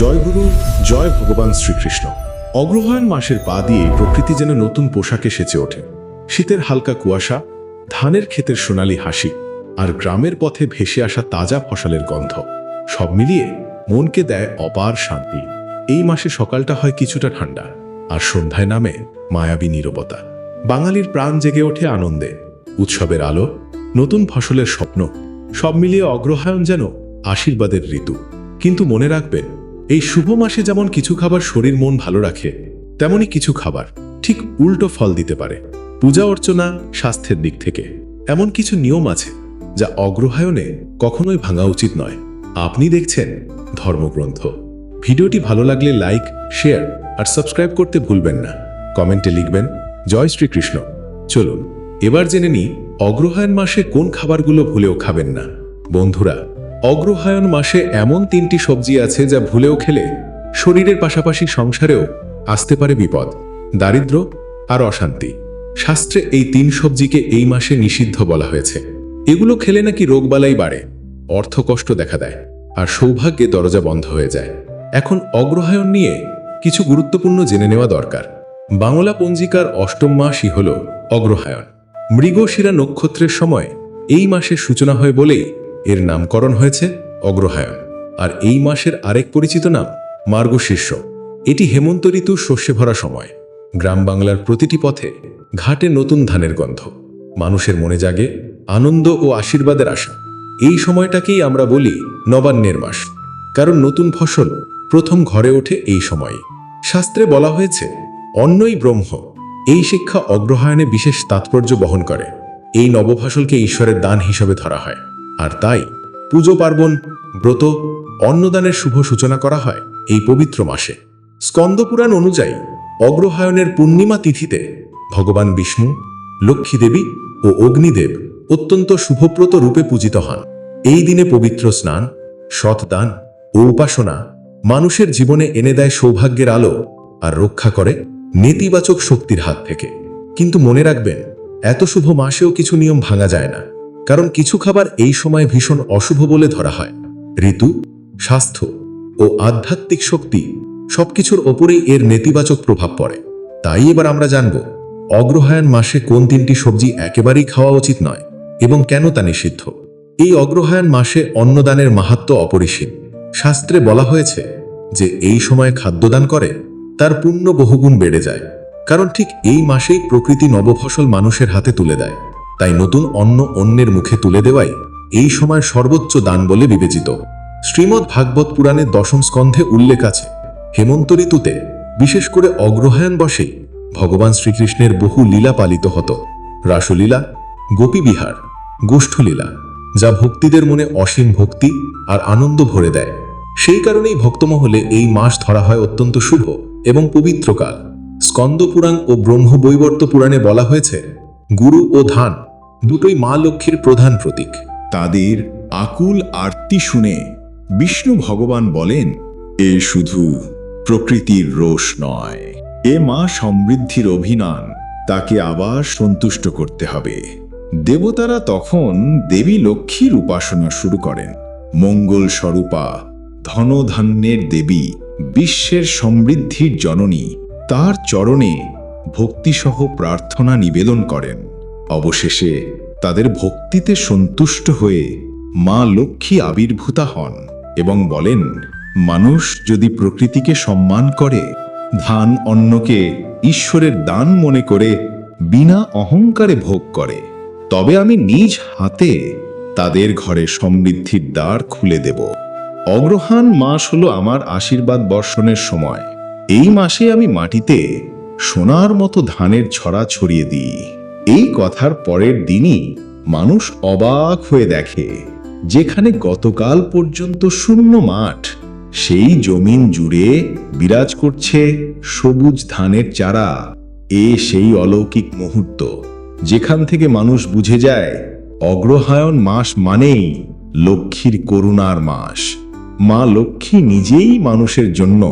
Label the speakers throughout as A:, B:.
A: জয় গুরু জয় ভগবান শ্রীকৃষ্ণ। অগ্রহায়ণ মাসের পা দিয়ে প্রকৃতি যেন নতুন পোশাকে সেচে ওঠে। শীতের হালকা কুয়াশা, ধানের ক্ষেতের সোনালি হাসি, আর গ্রামের পথে ভেসে আসা তাজা ফসলের গন্ধ, সব মিলিয়ে মনকে দেয় অপার শান্তি। এই মাসে সকালটা হয় কিছুটা ঠান্ডা, আর সন্ধ্যায় নামে মায়াবী নীরবতা। বাঙালির প্রাণ জেগে ওঠে আনন্দে, উৎসবের আলো, নতুন ফসলের স্বপ্ন, সব মিলিয়ে অগ্রহায়ণ যেন আশীর্বাদের ঋতু। কিন্তু মনে রাখবেন এই শুভ মাসে যেমন কিছু খাবার শরীর মন ভালো রাখে, তেমনি কিছু খাবার ঠিক উল্টো ফল দিতে পারে। পূজা অর্চনা স্বাস্থ্যের দিক থেকে। এমন কিছু নিয়ম আছে যা অগ্রহায়ণে কখনোই ভাঙা উচিত নয়। আপনি দেখছেন ধর্মগ্রন্থ। ভিডিওটি ভালো লাগলে লাইক, শেয়ার আর সাবস্ক্রাইব করতে ভুলবেন না। কমেন্টে লিখবেন, জয় শ্রীকৃষ্ণ। চলুন, এবার জেনে নিই অগ্রহায়ণ মাসে কোন খাবারগুলো ভুলেও খাবেন না। বন্ধুরা অগ্রহায়ণ মাসে এমন তিনটি সবজি আছে যা ভুলেও খেলে শরীরের পাশাপাশি সংসারেও আসতে পারে বিপদ, দারিদ্র আর অশান্তি। শাস্ত্রে এই তিন সবজিকে এই মাসে নিষিদ্ধ বলা হয়েছে। এগুলো খেলে নাকি রোগবালাই বাড়ে, অর্থকষ্ট দেখা দেয়, আর সৌভাগ্যে দরজা বন্ধ হয়ে যায়। এখন অগ্রহায়ণ নিয়ে কিছু গুরুত্বপূর্ণ জেনে নেওয়া দরকার। বাংলা পঞ্জিকার অষ্টম মাসই হল অগ্রহায়ণ। মৃগশিরা নক্ষত্রের সময় এই মাসের সূচনা হয় বলেই এর নামকরণ হয়েছে অগ্রহায়ণ। আর এই মাসের আরেক পরিচিত নাম মার্গশীর্ষ। এটি হেমন্ত ঋতু শস্যে ভরা সময়। গ্রাম বাংলার প্রতিটি পথে ঘাটে নতুন ধানের গন্ধ। মানুষের মনে জাগে আনন্দ ও আশীর্বাদের আশা। এই সময়টাকেই আমরা বলি নবান্নের মাস। কারণ নতুন ফসল প্রথম ঘরে ওঠে এই সময়ে। শাস্ত্রে বলা হয়েছে অন্নই ব্রহ্ম। এই শিক্ষা অগ্রহায়ণে বিশেষ তাৎপর্য বহন করে। এই নবফসলকে ঈশ্বরের দান হিসেবে ধরা হয়। আর তাই পুজো পার্বণ, ব্রত, অন্নদানের শুভ সূচনা করা হয় এই পবিত্র মাসে। স্কন্দপুরাণ অনুযায়ী অগ্রহায়ণের পূর্ণিমা তিথিতে ভগবান বিষ্ণু, লক্ষ্মী দেবী ও অগ্নিদেব অত্যন্ত শুভব্রত রূপে পূজিত হন। এই দিনে পবিত্র স্নান, সৎদান ও উপাসনা মানুষের জীবনে এনে দেয় সৌভাগ্যের আলো আর রক্ষা করে নেতিবাচক শক্তির হাত থেকে। কিন্তু মনে রাখবেন, এত শুভ মাসেও কিছু নিয়ম ভাঙা যায় না। কারণ কিছু খাবার এই সময় ভীষণ অশুভ বলে ধরা হয়। ঋতু, স্বাস্থ্য ও আধ্যাত্মিক শক্তি সবকিছুর ওপরেই এর নেতিবাচক প্রভাব পড়ে। তাই এবার আমরা জানব, অগ্রহায়ণ মাসে কোন তিনটি সবজি একেবারেই খাওয়া উচিত নয় এবং কেন তা নিষিদ্ধ? এই অগ্রহায়ণ মাসে অন্নদানের মাহাত্ম অপরিসীম। শাস্ত্রে বলা হয়েছে যে এই সময় খাদ্যদান করে, তার পুণ্য বহুগুণ বেড়ে যায়। কারণ ঠিক এই মাসেই প্রকৃতি নবফসল মানুষের হাতে তুলে দেয়। তাই নতুন অন্ন অন্যের মুখে তুলে দেওয়াই এই সময় সর্বোচ্চ দান বলে বিবেচিত। শ্রীমৎ ভাগবত পুরাণের দশম স্কন্ধে উল্লেখ আছে, হেমন্ত ঋতুতে বিশেষ করে অগ্রহায়ণ বসেই ভগবান শ্রীকৃষ্ণের বহু লীলা পালিত হতো। রাসলীলা, গোপীবিহার, গোষ্ঠলীলা, যা ভক্তিদের মনে অসীম ভক্তি আর আনন্দ ভরে দেয়। সেই কারণেই ভক্তমহলে এই মাস ধরা হয় অত্যন্ত শুভ এবং পবিত্র কাল। স্কন্দ পুরাণ ও ব্রহ্ম বৈবর্ত পুরাণে বলা হয়েছে, গুরু ও ধান দুটোই মা লক্ষ্মীর প্রধান প্রতীক।
B: তাদের আকুল আরতি শুনে বিষ্ণু ভগবান বলেন, এ শুধু প্রকৃতির রোষ নয়, এ মা সমৃদ্ধির অভিনান, তাকে আবার সন্তুষ্ট করতে হবে। দেবতারা তখন দেবী লক্ষ্মীর উপাসনা শুরু করেন। মঙ্গল স্বরূপা ধনধান্যের দেবী, বিশ্বের সমৃদ্ধির জননী, তার চরণে ভক্তিসহ প্রার্থনা নিবেদন করেন। অবশেষে তাদের ভক্তিতে সন্তুষ্ট হয়ে মা লক্ষ্মী আবির্ভূতা হন এবং বলেন, মানুষ যদি প্রকৃতিকে সম্মান করে, ধান অন্নকে ঈশ্বরের দান মনে করে, বিনা অহংকারে ভোগ করে, তবে আমি নিজ হাতে তাদের ঘরে সমৃদ্ধির দ্বার খুলে দেব। অগ্রহায়ণ মাস হলো আমার আশীর্বাদ বর্ষণের সময়। এই মাসে আমি মাটিতে সোনার মতো ধানের ছড়া ছড়িয়ে দিই। এই কথার পরের দিনই মানুষ অবাক হয়ে দেখে যেখানে গতকাল পর্যন্ত শূন্য মাঠ, সেই জমিন জুড়ে বিরাজ করছে সবুজ ধানের চারা। এ সেই অলৌকিক মুহূর্ত, যেখান থেকে মানুষ বুঝে যায়, অগ্রহায়ণ মাস মানেই লক্ষ্মীর করুণার মাস। মা লক্ষ্মী নিজেই মানুষের জন্য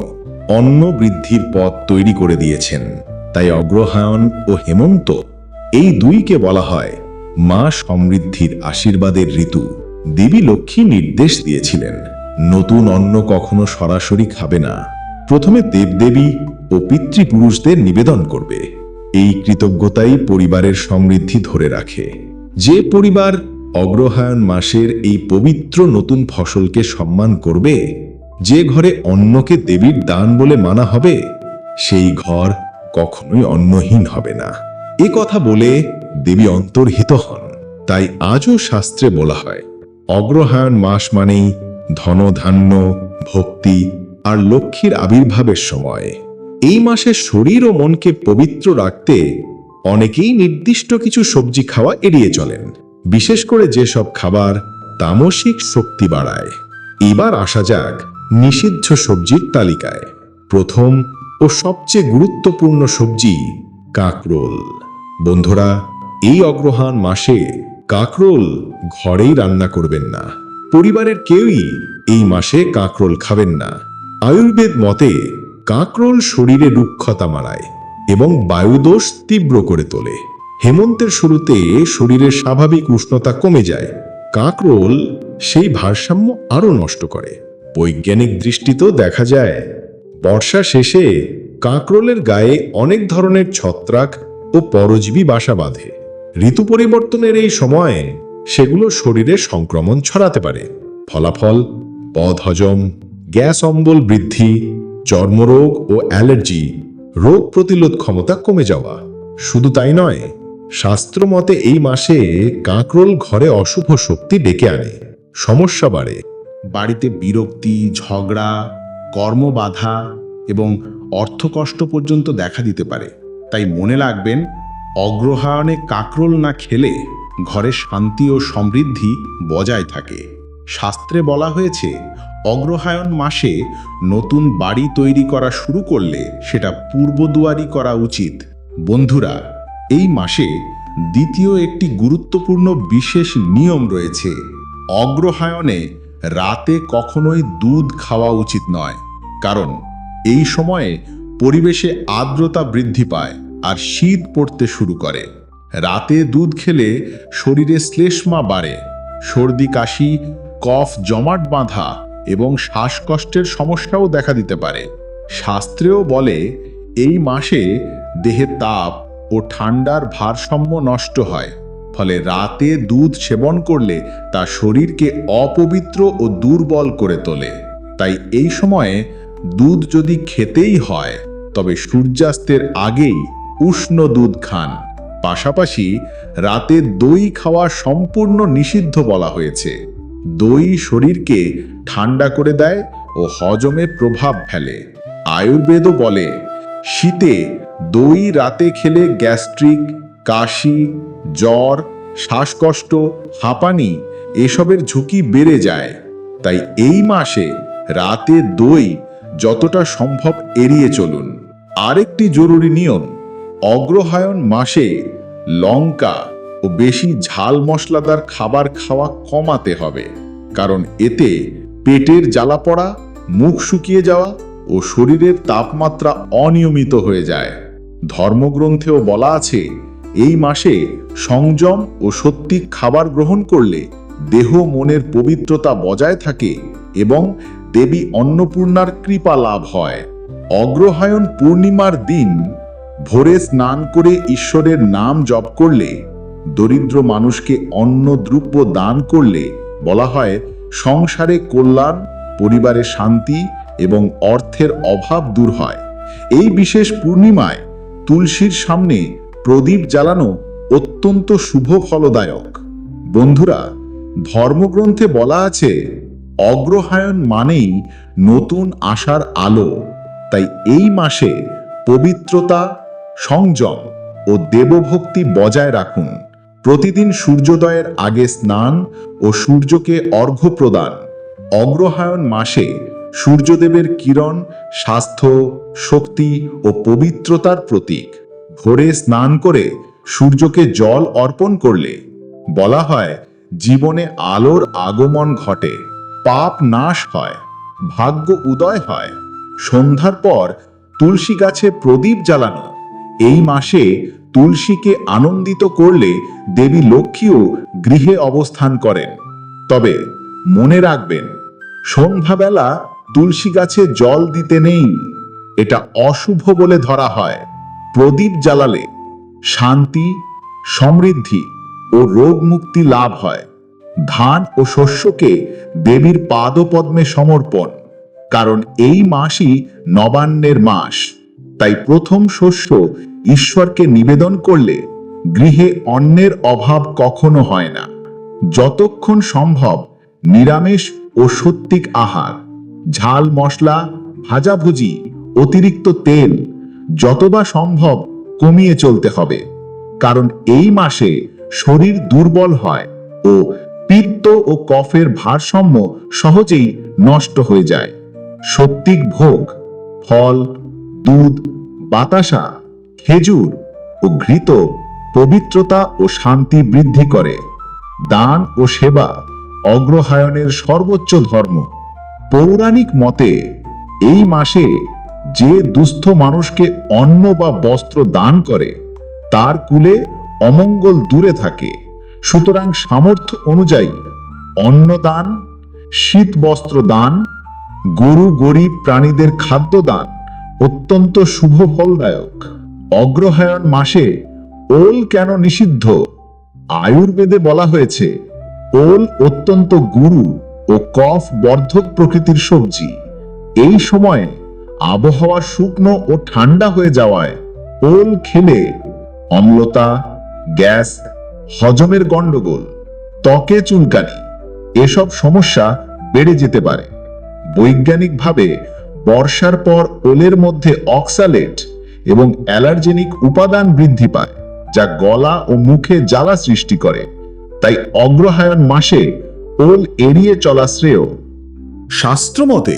B: অন্ন বৃদ্ধির পথ তৈরি করে দিয়েছেন। তাই অগ্রহায়ণ ও হেমন্ত এই দুইকে বলা হয় মা সমৃদ্ধির আশীর্বাদের ঋতু। দেবী লক্ষ্মী নির্দেশ দিয়েছিলেন, নতুন অন্ন কখনো সরাসরি খাবে না। প্রথমে দেবদেবী ও পিতৃপুরুষদের নিবেদন করবে। এই কৃতজ্ঞতাই পরিবারের সমৃদ্ধি ধরে রাখে। যে পরিবার অগ্রহায়ণ মাসের এই পবিত্র নতুন ফসলকে সম্মান করবে, যে ঘরে অন্নকে দেবীর দান বলে মানা হবে, সেই ঘর কখনোই অন্নহীন হবে না। এ কথা বলে দেবী অন্তর্হিত হন। তাই আজও শাস্ত্রে বলা হয়, অগ্রহায়ণ মাস মানেই ধনধান্য ভক্তি আর লক্ষ্মীর আবির্ভাবের সময়। এই মাসে শরীর ও মনকে পবিত্র রাখতে অনেকেই নির্দিষ্ট কিছু সবজি খাওয়া এড়িয়ে চলেন। বিশেষ করে যেসব খাবার তামসিক শক্তি বাড়ায়। এবার আসা যাক নিষিদ্ধ সবজির তালিকায়। প্রথম ও সবচেয়ে গুরুত্বপূর্ণ সবজি কাকরোল। বন্ধুরা, এই অগ্রহায়ণ মাসে কাকরোল ঘরেই রান্না করবেন না। পরিবারের কেউই এই মাসে কাকরোল খাবেন না। আয়ুর্বেদ মতে, কাকরোল শরীরে রুক্ষতা মারায় এবং বায়ুদোষ তীব্র করে তোলে। হেমন্তের শুরুতে শরীরের স্বাভাবিক উষ্ণতা কমে যায়। কাকরোল সেই ভারসাম্য আরও নষ্ট করে। বৈজ্ঞানিক দৃষ্টিতেও দেখা যায়, বর্ষা শেষে কাঁকরোলের গায়ে অনেক ধরনের ছত্রাক ও পরজীবী বাসা বাঁধে। ঋতু পরিবর্তনের এই সময়ে সেগুলো শরীরে সংক্রমণ ছড়াতে পারে। ফলাফল বদহজম গ্যাস অম্বল বৃদ্ধি, চর্মরোগ ও অ্যালার্জি, রোগ প্রতিরোধ ক্ষমতা কমে যাওয়া। শুধু তাই নয়, শাস্ত্র মতে এই মাসে কাঁকরোল ঘরে অশুভ শক্তি ডেকে আনে। সমস্যা বাড়ে।
C: বাড়িতে বিরক্তি, ঝগড়া, কর্মবাধা এবং অর্থকষ্ট পর্যন্ত দেখা দিতে পারে। তাই মনে রাখবেন, অগ্রহায়ণে কাঁকরোল না খেলে ঘরে শান্তি ও সমৃদ্ধি বজায় থাকে। শাস্ত্রে বলা হয়েছে, অগ্রহায়ণ মাসে নতুন বাড়ি তৈরি করা শুরু করলে সেটা পূর্বদুয়ারি করা উচিত। বন্ধুরা, এই মাসে দ্বিতীয় একটি গুরুত্বপূর্ণ বিশেষ নিয়ম রয়েছে। অগ্রহায়ণে রাতে কখনোই দুধ খাওয়া উচিত নয়। কারণ এই সময়ে পরিবেশে আর্দ্রতা বৃদ্ধি পায় আর শীত পড়তে শুরু করে। রাতে দুধ খেলে শরীরে শ্লেষ্মা বাড়ে। সর্দি, কাশি, কফ, জমাট বাঁধা এবং শ্বাসকষ্টের সমস্যাও দেখা দিতে পারে। শাস্ত্রেও বলে, এই মাসে দেহে তাপ ও ঠান্ডার ভারসাম্য নষ্ট হয়, ফলে রাতে দুধ সেবন করলে তা শরীরকে অপবিত্র ও দুর্বল করে তোলে। তাই এই সময়ে দুধ যদি খেতেই হয় তবে সূর্যাস্তের আগেই উষ্ণ দুধ খান। পাশাপাশি রাতে দই খাওয়া সম্পূর্ণ নিষিদ্ধ বলা হয়েছে। দই শরীরকে ঠান্ডা করে দেয় ও হজমে প্রভাব ফেলে। আয়ুর্বেদও বলে, শীতে দই রাতে খেলে গ্যাস্ট্রিক, কাশি, জ্বর, শ্বাসকষ্ট, হাঁপানি এসবের ঝুঁকি বেড়ে যায়। তাই এই মাসে রাতে দই যতটা সম্ভব এড়িয়ে চলুন। আরেকটি জরুরি নিয়ম, অগ্রহায়ণ মাসে লঙ্কা ও বেশি ঝাল মশলাদার খাবার খাওয়া কমাতে হবে, কারণ এতে পেটের জ্বালা পড়া, মুখ শুকিয়ে যাওয়া ও শরীরের তাপমাত্রা অনিয়মিত হয়ে যায়। ধর্মগ্রন্থেও বলা আছে, এই মাসে সংযম ও সত্যিক খাবার গ্রহণ করলে দেহ মনের পবিত্রতা বজায় থাকে এবং দেবী অন্নপূর্ণার কৃপা লাভ হয়। অগ্রহায়ণ পূর্ণিমার দিন ভোরে স্নান করে ঈশ্বরের নাম জপ করলে, দরিদ্র মানুষকে অন্ন দ্রব্য দান করলে, বলা হয় সংসারে কল্যাণ, পরিবারে শান্তি এবং অর্থের অভাব দূর হয়। এই বিশেষ পূর্ণিমায় তুলসীর সামনে প্রদীপ জ্বালানো অত্যন্ত শুভ ফলদায়ক। বন্ধুরা, ধর্মগ্রন্থে বলা আছে, অগ্রহায়ণ মানেই নতুন আশার আলো। তাই এই মাসে পবিত্রতা, সংযম ও দেবভক্তি বজায় রাখুন। প্রতিদিন সূর্যোদয়ের আগে স্নান ও সূর্যকে অর্ঘ্য প্রদান। অগ্রহায়ণ মাসে সূর্যদেবের কিরণ, স্বাস্থ্য, শক্তি ও পবিত্রতার প্রতীক। ভোরে স্নান করে সূর্যকে জল অর্পণ করলে বলা হয়, জীবনে আলোর আগমন ঘটে, পাপ নাশ হয়, ভাগ্য উদয় হয়। সন্ধ্যার পর তুলসী গাছে প্রদীপ জ্বালানো। এই মাসে তুলসীকে আনন্দিত করলে দেবী লক্ষ্মীও গৃহে অবস্থান করেন। তবে মনে রাখবেন, সন্ধ্যাবেলা তুলসী গাছে জল দিতে নেই। এটা অশুভ বলে ধরা হয়। প্রদীপ জ্বালালে শান্তি, সমৃদ্ধি ও রোগ মুক্তি লাভ হয়। ধান ও শস্যকে দেবীর পাদপদ্মে সমর্পণ। কারণ এই মাসই নবান্নের মাস। তাই প্রথম শস্য ঈশ্বরকে নিবেদন করলে গৃহে অন্নের অভাব কখনো হয় না। যতক্ষণ সম্ভব নিরামিষ ও সত্যিক আহার, ঝাল মশলা, ভাজাভুজি, অতিরিক্ত তেল যতবা সম্ভব কমিয়ে চলতে হবে। কারণ এই মাসে শরীর দুর্বল হয় ও পিত্ত ও কফের ভারসাম্য সহজেই নষ্ট হয়ে যায়। সত্যিক ভোগ, ফল, দুধ, বাতাসা, খেজুর ও ঘৃত পবিত্রতা ও শান্তি বৃদ্ধি করে। দান ও সেবা অগ্রহায়ণের সর্বোচ্চ ধর্ম। পৌরাণিক মতে, এই মাসে যে দুস্থ মানুষকে অন্ন বা বস্ত্র দান করে, তার কুলে অমঙ্গল দূরে থাকে। সুতরাং সামর্থ্য অনুযায়ী অন্নদান শীত বস্ত্র দান গরু গরিব প্রাণীদের খাদ্য দান অত্যন্ত শুভ ফলদায়ক অগ্রহায়ণ মাসে ওল কেন নিষিদ্ধ? আয়ুর্বেদে বলা হয়েছে, ওল অত্যন্ত গুরু ও কফ বর্ধক প্রকৃতির সবজি। এই সময়ে আবহাওয়া শুকনো ও ঠান্ডা হয়ে যাওয়ায় ওল খেলে অম্লতা, গ্যাস, হজমের গন্ডগোল ত্বকে চুলকানি, এসব সমস্যা বেড়ে যেতে পারে। বৈজ্ঞানিকভাবে বর্ষার পর ওলের মধ্যে অক্সালেট এবং অ্যালার্জেনিক উপাদান বৃদ্ধি পায়, যা গলা ও মুখে জ্বালা সৃষ্টি করে। তাই অগ্রহায়ণ মাসে ওল এড়িয়ে চলা শ্রেয়।
A: শাস্ত্রমতে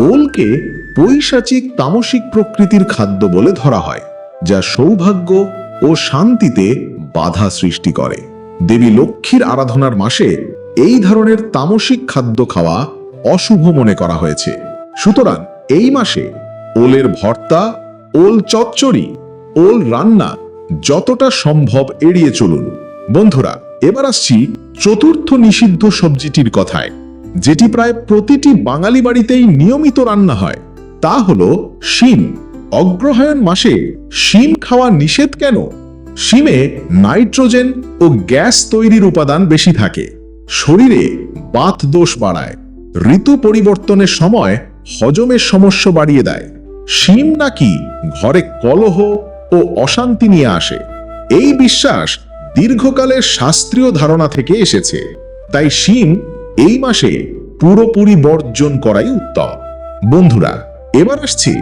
A: ওলকে পৈশাচিক তামসিক প্রকৃতির খাদ্য বলে ধরা হয়, যা সৌভাগ্য ও শান্তিতে বাধা সৃষ্টি করে। দেবী লক্ষ্মীর আরাধনার মাসে এই ধরনের তামসিক খাদ্য খাওয়া অশুভ মনে করা হয়েছে। সুতরাং এই মাসে ওলের ভর্তা, ওল চচ্চড়ি, ওল রান্না যতটা সম্ভব এড়িয়ে চলুন। বন্ধুরা, এবার আসছি চতুর্থ নিষিদ্ধ সবজিটির কথায়, যেটি প্রায় প্রতিটি বাঙালি বাড়িতেই নিয়মিত রান্না হয়। তা হল শিম। অগ্রহায়ণ মাসে শিম খাওয়া নিষেধ কেন? শিমে নাইট্রোজেন ও গ্যাস তৈরির উপাদান বেশি থাকে। শরীরে বাত দোষ বাড়ায়। ঋতু পরিবর্তনের সময় হজমের সমস্যা বাড়িয়ে দেয়। শিম নাকি ঘরে কলহ ও অশান্তি নিয়ে আসে। এই বিশ্বাস দীর্ঘকালের শাস্ত্রীয় ধারণা থেকে এসেছে। তাই শিম এই মাসে পুরোপুরি বর্জন করাই উত্তম। বন্ধুরা, এবার আসছি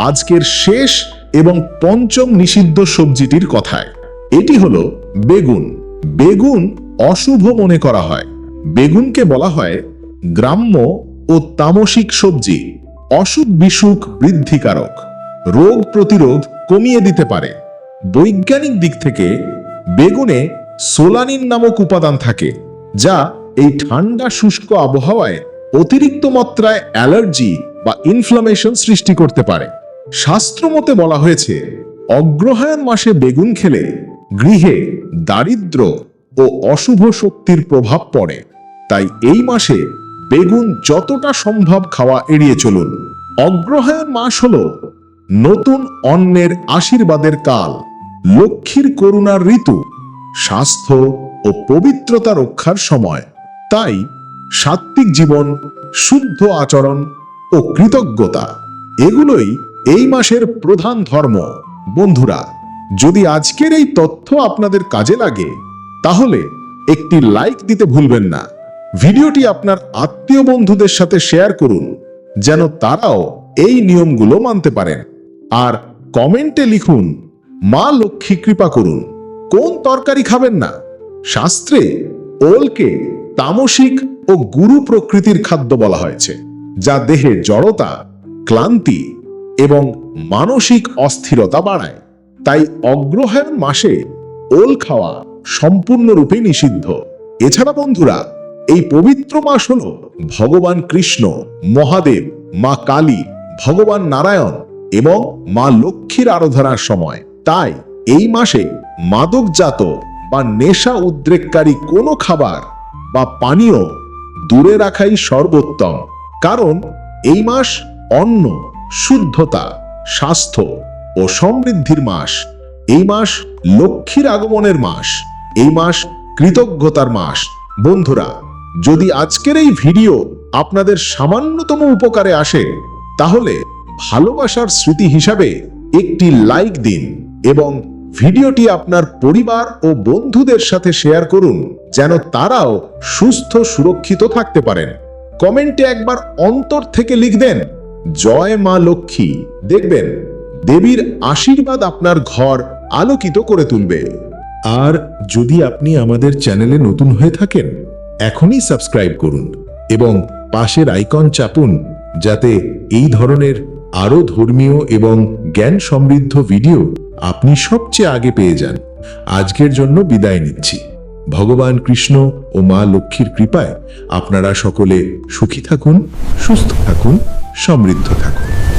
A: আজকের শেষ এবং পঞ্চম নিষিদ্ধ সবজিটির কথায়। এটি হলো বেগুন। বেগুন অশুভ মনে করা হয়। বেগুনকে বলা হয় গ্রাম্য ও তামসিক সবজি অসুখ বিসুখ বৃদ্ধিকারক। রোগ প্রতিরোধ কমিয়ে দিতে পারে। বৈজ্ঞানিক দিক থেকে বেগুনে সোলানিন নামক উপাদান থাকে, যা এই ঠান্ডা শুষ্ক আবহাওয়ায় অতিরিক্ত মাত্রায় অ্যালার্জি বা ইনফ্লামেশন সৃষ্টি করতে পারে। শাস্ত্রমতে বলা হয়েছে, অগ্রহায়ণ মাসে বেগুন খেলে গৃহে দারিদ্র ও অশুভ শক্তির প্রভাব পড়ে। তাই এই মাসে বেগুন যতটা সম্ভব খাওয়া এড়িয়ে চলুন। অগ্রহায়ণ মাস হল নতুন অন্নের আশীর্বাদের কাল। লক্ষ্মীর করুণার ঋতু, স্বাস্থ্য ও পবিত্রতা রক্ষার সময়। তাই সাত্বিক জীবন, শুদ্ধ আচরণ ও কৃতজ্ঞতা, এগুলোই এই মাসের প্রধান ধর্ম। বন্ধুরা, যদি আজকের এই তথ্য আপনাদের কাজে লাগে, তাহলে একটি লাইক দিতে ভুলবেন না। ভিডিওটি আপনার আত্মীয় বন্ধুদের সাথে শেয়ার করুন, যেন তারাও এই নিয়মগুলো মানতে পারেন। আর কমেন্টে লিখুন, মা লক্ষ্মী কৃপা করুন, কোন তরকারি খাবেন না? শাস্ত্রে ওলকে তামসিক ও গুরু প্রকৃতির খাদ্য বলা হয়েছে, যা দেহে জড়তা, ক্লান্তি এবং মানসিক অস্থিরতা বাড়ায়। তাই অগ্রহায়ণ মাসে ওল খাওয়া সম্পূর্ণরূপে নিষিদ্ধ। এছাড়া বন্ধুরা এই পবিত্র মাস হল ভগবান কৃষ্ণ, মহাদেব, মা কালী, ভগবান নারায়ণ এবং মা লক্ষ্মীর আরাধনার সময়। তাই এই মাসে মাদকজাত বা নেশা উদ্রেককারী কোনো খাবার বা পানীয় দূরে রাখাই সর্বোত্তম। কারণ এই মাস অন্ন, শুদ্ধতা, স্বাস্থ্য ও সমৃদ্ধির মাস। এই মাস লক্ষ্মীর আগমনের মাস। এই মাস কৃতজ্ঞতার মাস। বন্ধুরা যদি আজকের এই ভিডিও আপনাদের সামান্যতম উপকারে আসে, তাহলে ভালোবাসার স্মৃতি হিসাবে একটি লাইক দিন এবং ভিডিওটি আপনার পরিবার ও বন্ধুদের সাথে শেয়ার করুন, যেন তারাও সুস্থ, সুরক্ষিত থাকতে পারেন। কমেন্টে একবার অন্তর থেকে লিখবেন, জয় মা লক্ষ্মী। দেখবেন, দেবীর আশীর্বাদ আপনার ঘর আলোকিত করে তুলবে। আর যদি আপনি আমাদের চ্যানেলে নতুন হয়ে থাকেন এখনই সাবস্ক্রাইব করুন এবং পাশের আইকন চাপুন যাতে এই ধরনের আরও ধর্মীয় এবং জ্ঞান সমৃদ্ধ ভিডিও আপনি সবচেয়ে আগে পেয়ে যান। আজকের জন্য বিদায় নিচ্ছি। ভগবান কৃষ্ণ ও মা লক্ষ্মীর কৃপায় আপনারা সকলে সুখী থাকুন, সুস্থ থাকুন, সমৃদ্ধ থাকুন।